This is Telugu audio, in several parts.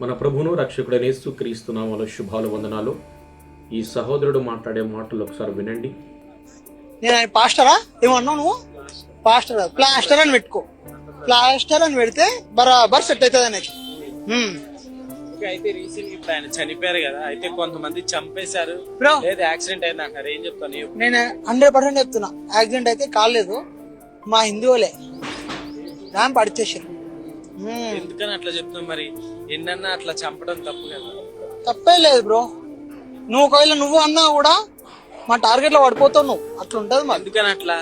మన ప్రభును రక్షకుడైన యేసు క్రీస్తు నామములో శుభాలు వందనాలు. ఈ సహోదరుడు మాట్లాడే మాటలు ఒకసారి వినండి. నేను ఆయన పాస్టరా? ఏమన్నావు నువ్వు? పాస్టర్ ప్లాస్టర్ అని పెట్టుకో. ప్లాస్టర్ అని పెడితే బరాబర్ సెట్ అవుతుంది. ఇంకా అయితే రీసెంట్ ఇప్పుడు ఆయన చనిపోయారు కదా అయితే కొంతమంది చంపేశారు. లేదా యాక్సిడెంట్ అయింది అంటారు ఏం చెప్తాను? నేను హండ్రెడ్ పర్సెంట్ చెప్తున్నా. యాక్సిడెంట్ అయితే కాలేదు. మా హిందువులే. ర్యాంప్ అడిచేసారు. హ్మ్. ఎందుకని అట్లా చెప్తున్నావు మరి? ఎన్నన్నా అట్లా చంపడం తప్పు కదా. తప్పే లేదు బ్రో. నువ్వు ఒకవేళ నువ్వు అన్నా కూడా మా టార్గెట్లో పడిపోతావు నువ్వు. అట్లా ఉంటది మరి. ఎందుకని అట్లా?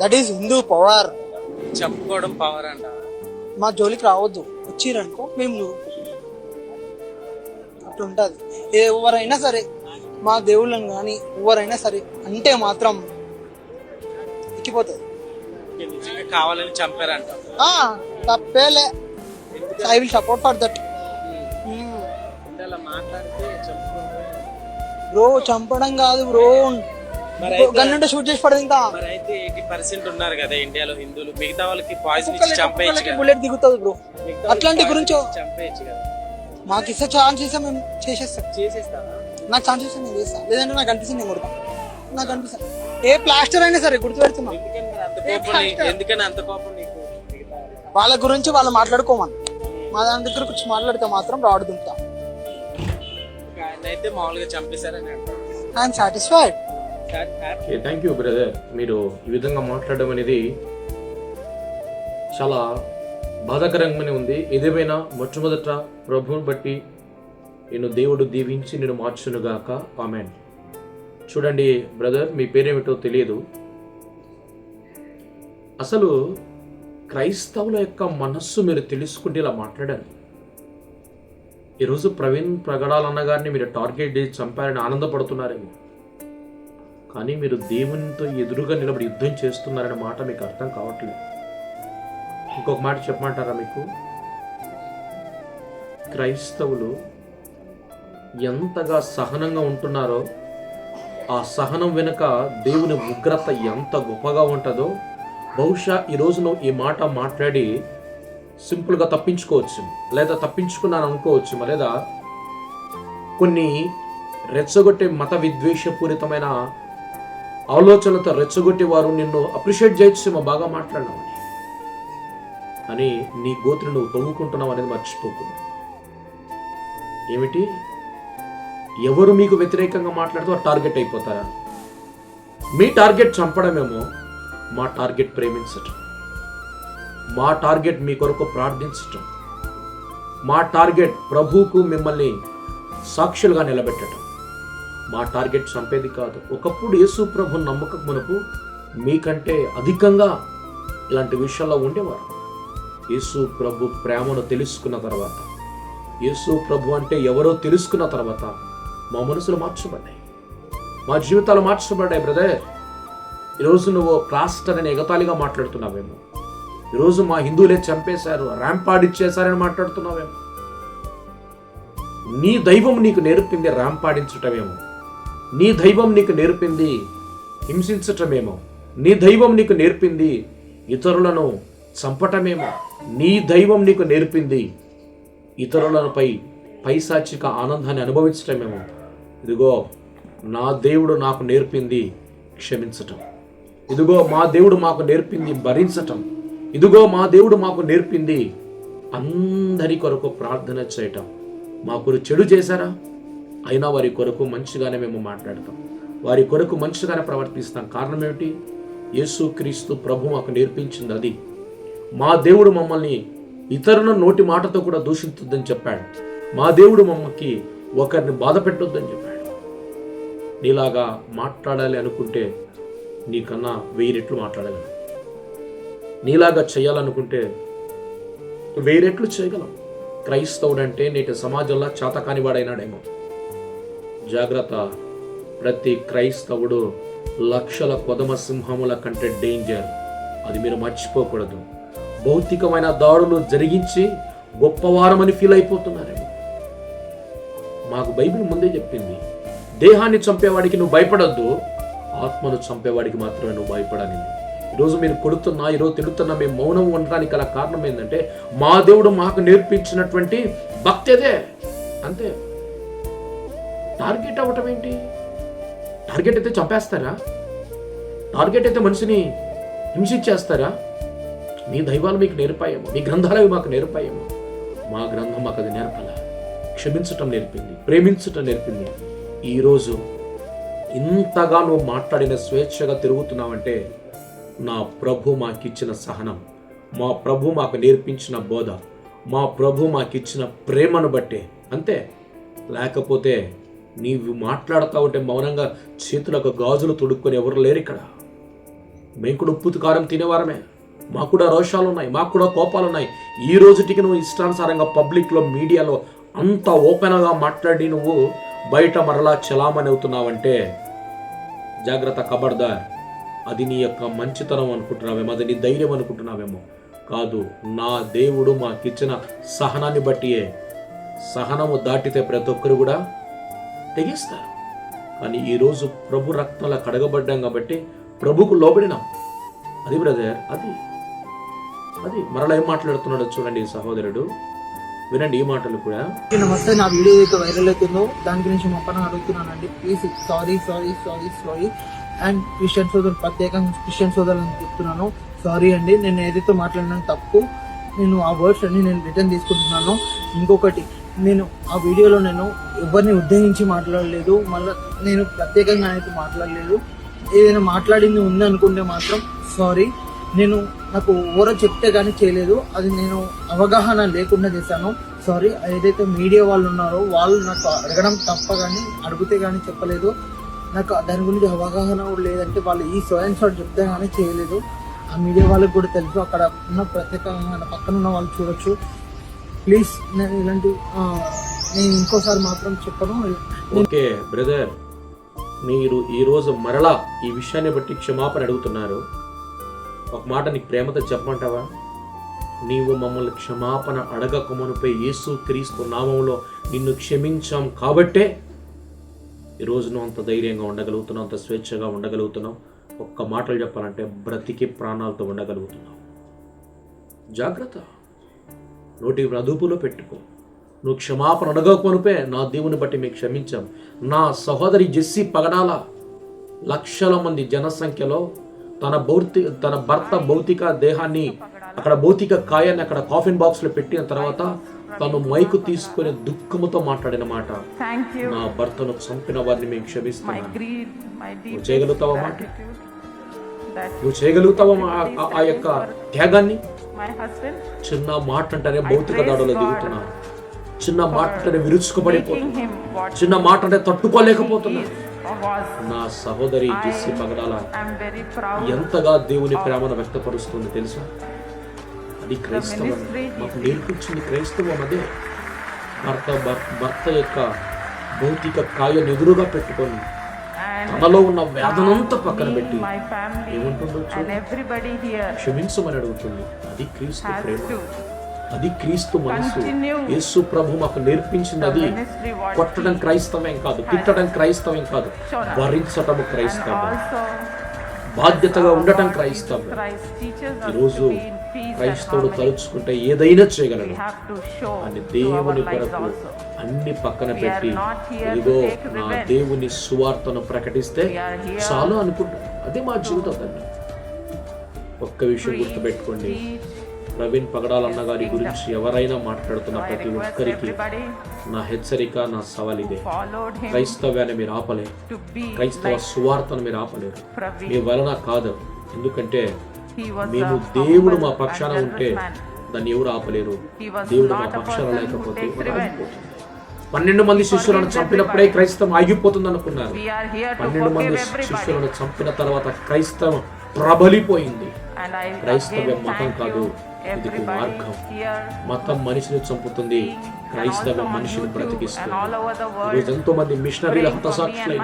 దట్ ఈస్ హిందూ పవర్ చంపుకోవడం పవర్ అంట. మా జోలికి రావద్దు. వచ్చిరనుకో మేము అట్లా ఉంటది ఎవరైనా సరే మా దేవుళ్ళని కానీ ఎవరైనా సరే అంటే మాత్రం ఎక్కిపోతుంది. ఓకే, నిజంగా కావాలని చంపారంట? తప్పేలే. I will support for that. మాట్లాడితే బ్రో చంపడం కాదు బ్రో. గన్నుంటే షూట్ చేసి పడదు ఇంకా. అయితే ఎయిటీ పర్సెంట్ ఉన్నారు కదా ఇండియాలో హిందువులు. మిగతా వాళ్ళకి పాయిజన్ ఇచ్చి చంపేయచ్చు బుల్లెట్ దిగుతుంది బ్రో. అట్లాంటి గురించో చంపేయచ్చు కదా. మాకు ఇస్తే ఛాన్స్ ఇస్తే మేము చేసేస్తాం. చేసేస్తావా? నాకు ఛాన్స్ ఇస్తే నేను చేస్తాను లేదంటే నాకు అనిపిస్తుంది నేను కొడతాను నాకు అనిపిస్తుంది ఏ ప్లాస్టర్ అయినా సరే గుర్తుపెడుతున్నా. ఎందుకని అంత కోపం నీకు? వాళ్ళ? గురించి వాళ్ళు మాట్లాడుకోమని. మా దాని దగ్గరకు వచ్చి మాట్లాడితే మాత్రం రాడు దుంపుతా అయితే మామూలుగా చంపేశారని అంటారు I'm satisfied thank you brother మీరు ఈ విధంగా మాట్లాడడం అనేది చాలా బాధాకరంగానే ఉంది. ఏదేమైనా మొట్టమొదట ప్రభువుని బట్టి నేను దేవుడు దీవించి నేను మార్చునుగాక. ఆమెన్ చూడండి బ్రదర్ మీ పేరేమిటో తెలియదు. అసలు క్రైస్తవుల యొక్క మనస్సు మీరు తెలుసుకుంటే ఇలా మాట్లాడారు ఈరోజు ప్రవీణ్ ప్రగడాలన్న గారిని మీరు టార్గెట్ చేసి చంపారని ఆనందపడుతున్నారేమో. కానీ మీరు దేవునితో ఎదురుగా నిలబడి యుద్ధం చేస్తున్నారనే మాట మీకు అర్థం కావట్లేదు. ఇంకొక మాట చెప్పమంటారా మీకు? క్రైస్తవులు ఎంతగా సహనంగా ఉంటున్నారో ఆ సహనం వెనుక దేవుని ఉగ్రత ఎంత గొప్పగా ఉంటుందో బహుశా ఈరోజు నువ్వు ఈ మాట మాట్లాడి సింపుల్గా తప్పించుకోవచ్చు. లేదా తప్పించుకున్నాను అనుకోవచ్చు. లేదా కొన్ని రెచ్చగొట్టే మత విద్వేషపూరితమైన ఆలోచనలతో రెచ్చగొట్టే వారు నిన్ను అప్రిషియేట్ చేయొచ్చు. బాగా మాట్లాడినావు అని. నీ గోత్రి నువ్వు తొంగుకుంటున్నావు అనేది మర్చిపోకుండా ఏమిటి? ఎవరు మీకు వ్యతిరేకంగా మాట్లాడితే టార్గెట్ అయిపోతారా? మీ టార్గెట్ చంపడమేమో మా టార్గెట్ ప్రేమించటం. మా టార్గెట్ మీ కొరకు ప్రార్థించటం. మా టార్గెట్ ప్రభువుకు మిమ్మల్ని సాక్షులుగా నిలబెట్టడం మా టార్గెట్ చంపేది కాదు. ఒకప్పుడు యేసు ప్రభు నమ్మకం మనకు మీకంటే అధికంగా ఇలాంటి విషయాల్లో ఉండేవారు. యేసు ప్రభు ప్రేమను తెలుసుకున్న తర్వాత యేసు ప్రభు అంటే ఎవరో తెలుసుకున్న తర్వాత మా మనసులు మార్చబడ్డాయి. మా జీవితాలు మార్చబడ్డాయి బ్రదర్. ఈరోజు నువ్వు ప్లాస్టర్ అని ఎగతాళిగా మాట్లాడుతున్నావేమో. ఈరోజు మా హిందువులే చంపేశారు ర్యాంపాడ్ ఇచ్చేశారని మాట్లాడుతున్నావేమో. నీ దైవం నీకు నేర్పింది ర్యాంపాడించటమేమో. నీ దైవం నీకు నేర్పింది హింసించటమేమో. నీ దైవం నీకు నేర్పింది ఇతరులను చంపటమేమో. నీ దైవం నీకు నేర్పింది ఇతరులపై పైశాచిక ఆనందాన్ని అనుభవించటమేమో. ఇదిగో నా దేవుడు నాకు నేర్పింది క్షమించటం. ఇదిగో మా దేవుడు మాకు నేర్పింది భరించటం. ఇదిగో మా దేవుడు మాకు నేర్పింది అందరి కొరకు ప్రార్థన చేయటం. మా చెడు చేశారా? అయినా వారి కొరకు మంచిగానే మేము మాట్లాడతాం. వారి కొరకు మంచిగానే ప్రవర్తిస్తాం. కారణం ఏమిటి? యేసు క్రీస్తు ప్రభు మాకు నేర్పించింది అది. మా దేవుడు మమ్మల్ని ఇతరుల నోటి మాటతో కూడా దూషించొద్దని చెప్పాడు. మా దేవుడు మమ్మకి ఒకరిని బాధ పెట్టొద్దని చెప్పాడు. నీలాగా మాట్లాడాలి అనుకుంటే నీకన్నా వెయ్యి రెట్లు మాట్లాడగలం నీలాగా చేయాలనుకుంటే వెయ్యి రెట్లు చేయగలం. క్రైస్తవుడంటే నేటి సమాజంలో చాతకానివాడైనాడేమో. జాగ్రత్త ప్రతి క్రైస్తవుడు లక్షల కొదమ సింహముల కంటే డేంజర్. అది మీరు మర్చిపోకూడదు. భౌతికమైన దాడులు జరిగించి గొప్పవారమని ఫీల్ అయిపోతున్నారేమో. మాకు బైబిల్ ముందే చెప్పింది దేహాన్ని చంపేవాడికి నువ్వు భయపడొద్దు. ఆత్మను చంపేవాడికి మాత్రమే నువ్వు భయపడాలి ఈరోజు మీరు కొడుతున్నా ఈరోజు తిడుతున్నా మేము మౌనం ఉండడానికి గల కారణం ఏంటంటే మా దేవుడు మాకు నేర్పించినటువంటి భక్తి అదే. అంతే. టార్గెట్ అవ్వటం ఏంటి? టార్గెట్ అయితే చంపేస్తారా? టార్గెట్ అయితే మనిషిని హింసించేస్తారా? మీ దైవాలు మీకు నేర్పాయేమో మీ గ్రంథాలు మాకు నేర్పాయేమో. మా గ్రంథం మాకు అది నేర్పల. క్షమించటం నేర్పింది ప్రేమించటం నేర్పింది. ఈరోజు ఇంతగా నువ్వు మాట్లాడిన స్వేచ్ఛగా తిరుగుతున్నావంటే నా ప్రభు మాకిచ్చిన సహనం. మా ప్రభు మాకు నేర్పించిన బోధ. మా ప్రభు మాకిచ్చిన ప్రేమను బట్టే. అంతే? లేకపోతే నీవు మాట్లాడుతూ ఉంటే మౌనంగా చేతులకు గాజులు తొడుక్కొని ఎవరు లేరు ఇక్కడ. మేము కూడా ఉప్పు కారం తినేవారమే. మాకు కూడా రోషాలు ఉన్నాయి మాకు కూడా కోపాలు ఉన్నాయి ఈ రోజుటికి నువ్వు ఇష్టానుసారంగా పబ్లిక్లో మీడియాలో అంత ఓపెన్గా మాట్లాడి నువ్వు బయట మరలా చలామణి అవుతున్నావంటే జాగ్రత్త కబర్దార్. అది నీ యొక్క మంచితనం అనుకుంటున్నావేమో అది నీ ధైర్యం అనుకుంటున్నావేమో. కాదు నా దేవుడు మాకిచ్చిన సహనాన్ని బట్టియే సహనము దాటితే ప్రతి ఒక్కరు కూడా తెగిస్తారు. కానీ ఈరోజు ప్రభు రక్తంలో కడగబడ్డాం కాబట్టి ప్రభుకు లోబడినాం. అది బ్రదర్ అది అది. మరలా ఏం మాట్లాడుతున్నాడో చూడండి సహోదరుడు. వినండి ఈ మాటలు కూడా. నమస్తే నా వీడియో అయితే వైరల్ అవుతుందో దాని గురించి మొక్కన అడుగుతున్నానండి. Please sorry sorry sorry sorry and Christian సోదరు ప్రత్యేకంగా క్రిస్టియన్ సోదరులను చెప్తున్నాను. సారీ అండి నేను ఏదైతే మాట్లాడినా తప్పు నేను ఆ వర్డ్స్ అన్ని నేను రిటర్న్ తీసుకుంటున్నాను. ఇంకొకటి నేను ఆ వీడియోలో నేను ఎవరిని ఉద్దేశించి మాట్లాడలేదు మళ్ళీ నేను ప్రత్యేకంగా అయితే మాట్లాడలేదు. ఏదైనా మాట్లాడింది ఉంది అనుకుంటే మాత్రం సారీ నేను నాకు ఊర చెప్తే కానీ చేయలేదు. అది నేను అవగాహన లేకుండా చేశాను. సారీ ఏదైతే మీడియా వాళ్ళు ఉన్నారో వాళ్ళు నాకు అడగడం తప్ప కానీ అడిగితే కానీ చెప్పలేదు. నాకు దాని గురించి అవగాహన కూడా లేదంటే వాళ్ళు ఈ స్వయం షాట్ చెప్తే కానీ చేయలేదు. ఆ మీడియా వాళ్ళకి కూడా తెలుసు. అక్కడ ఉన్న ప్రత్యేకంగా పక్కన ఉన్న వాళ్ళు చూడొచ్చు. ప్లీజ్ నేను ఇలాంటి నేను ఇంకోసారి మాత్రం చెప్పను. Okay brother. మీరు ఈరోజు మరలా ఈ విషయాన్ని బట్టి క్షమాపణ అడుగుతున్నారు. ఒక మాట నీకు ప్రేమతో చెప్పమంటావా? నీవు మమ్మల్ని క్షమాపణ అడగకమునుపై యేసు క్రీస్తు నామంలో నిన్ను క్షమించాం కాబట్టే ఈరోజు నువ్వు అంత ధైర్యంగా ఉండగలుగుతున్నావు అంత స్వేచ్ఛగా ఉండగలుగుతున్నావు. ఒక్క మాటలు చెప్పాలంటే బ్రతికి ప్రాణాలతో ఉండగలుగుతున్నావు. జాగ్రత్త. నోటి అదుపులో పెట్టుకో. నువ్వు క్షమాపణ అడగకొనిపే నా దేవుని బట్టి మీకు క్షమించాం. నా సహోదరి జెస్సీ పగడాల లక్షల మంది జనసంఖ్యలో తన భౌతిక తన భర్త భౌతిక దేహాన్ని అక్కడ భౌతిక కాయాన్ని అక్కడ కాఫిన్ బాక్స్లో పెట్టిన తర్వాత తను మైకు తీసుకుని దుఃఖముతో మాట్లాడిన మాట. నా భర్తను చంపిన వారిని మేము My క్షమిస్తున్నాం greed, my నువ్వు చేయగలుగుతావా మాట? నువ్వు చేయగలుగుతావా ఆ- యొక్క త్యాగాన్ని? చిన్న మాట అంటేనే భౌతిక దాడులు దిగుతున్నారు చిన్న మాట making విరుచుకుపడిపోతున్నారు చిన్న మాట అంటే తట్టుకోలేకపోతున్నారు. నా సహోదరి జెస్సీ పగడాల. ఎంతగా దేవుని ప్రేమను వ్యక్తపరుస్తుంది తెలుసా? అది క్రైస్తవం మాకు నేర్పించింది క్రైస్తవం అదే భర్త భర్- భర్త యొక్క భౌతిక కాయను ఎదురుగా పెట్టుకొని తనలో ఉన్న వేదనంతా పక్కన పెట్టి here క్షమించమని అడుగుతుంది. అది క్రీస్తు ప్రేమ. అది క్రీస్తు మనసు. యేసు ప్రభు మాకు what కొట్టడం క్రైస్తవం కాదు తిట్టడం క్రైస్తవం కాదు and క్రైస్తవం బాధ్యతగా ఉండటం క్రైస్తవం ఈరోజు క్రైస్తవుడు. తలుచుకుంటే ఏదైనా చేయగలడు అని దేవుని కొరకు. అన్ని పక్కన పెట్టి ఇదిగో నా. దేవుని సువార్తను ప్రకటిస్తే చాలు అనుకుంటా అదే మా జీవితం ఒక్క విషయం గుర్తుపెట్టుకోండి. ప్రవీణ్ పగడాలన్న గారి గురించి ఎవరైనా మాట్లాడుతున్న ప్రతి ఒక్కరికి నా హెచ్చరిక నా సవాల్ ఇదే. followed him క్రైస్తవ్యాన్ని మీరు ఆపలేరు. క్రైస్తవ సువార్తను మీరు ఆపలేరు. మీ. వలన కాదు. ఎందుకంటే మేము దేవుడు మా పక్షాన ఉంటే. దాన్ని ఎవరు ఆపలేరు? దేవుడు మా పక్షాన లేకపోతే. పన్నెండు మంది శిష్యులను చంపినప్పుడే క్రైస్తవం ఆగిపోతుంది అనుకున్నారు పన్నెండు మంది. శిష్యులను చంపిన తర్వాత క్రైస్తవం ప్రబలిపోయింది. క్రైస్తవ్యం మతం కాదు. ఇది మార్గం. మతం మనిషిని చంపుతుంది. క్రైస్తవం మనిషిని బ్రతికిస్తుంది. ఎంతో మంది మిషనరీల హతసాక్షులైన.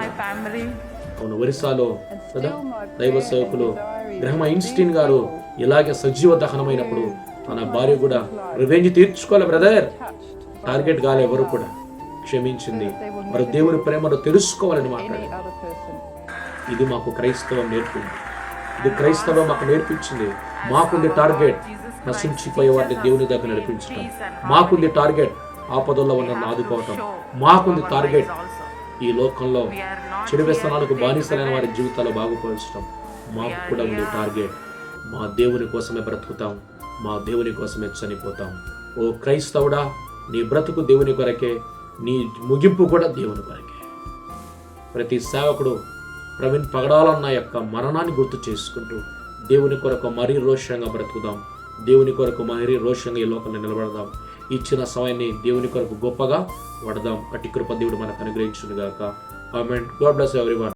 అవును ఒరిస్సాలో కదా? దైవ సేవకులు గ్రహమ ఐన్స్టీన్ గారు ఇలాగే సజీవ దహనమైనప్పుడు తన భార్య కూడా రివెంజ్ తీర్చుకోవాలి బ్రదర్ టార్గెట్ కాలే ఎవరు కూడా క్షమించింది. మరి దేవుని ప్రేమను తెలుసుకోవాలని మాట్లాడింది ఇది మాకు క్రైస్తవం నేర్పింది. ఇది క్రైస్తవం మాకు నేర్పించింది. మాకుంది టార్గెట్ నశించిపోయే వారిని దేవుని దగ్గర నడిపించటం. మాకుంది టార్గెట్ ఆపదల్లో ఉన్న ఆదుకోవటం. మాకుంది టార్గెట్ ఈ లోకంలో చెడు వ్యసనాలకు బానిసలైన వారి జీవితాలు బాగుపరచడం మాకు కూడా ఉంది టార్గెట్. మా దేవుని కోసమే బ్రతుకుతాం. మా దేవుని కోసమే చనిపోతాం. ఓ క్రైస్తవుడా నీ బ్రతుకు దేవుని కొరకే నీ ముగింపు కూడా దేవుని కొరకే. ప్రతి సేవకుడు ప్రవీణ్ పగడాలన్న యొక్క మరణాన్ని గుర్తు చేసుకుంటూ దేవుని కొరకు మరీ రోషంగా బ్రతుకుదాం. దేవుని కొరకు మరీ రోషంగా ఈ లోకంలో నిలబడదాం. ఇచ్చిన సమయాన్ని దేవుని కొరకు గొప్పగా వడదాం. అటు కృప దేవుడు మనకు అనుగ్రహించుగాక గాక ఆమెన్ గాడ్ బ్లెస్ ఎవరీవన్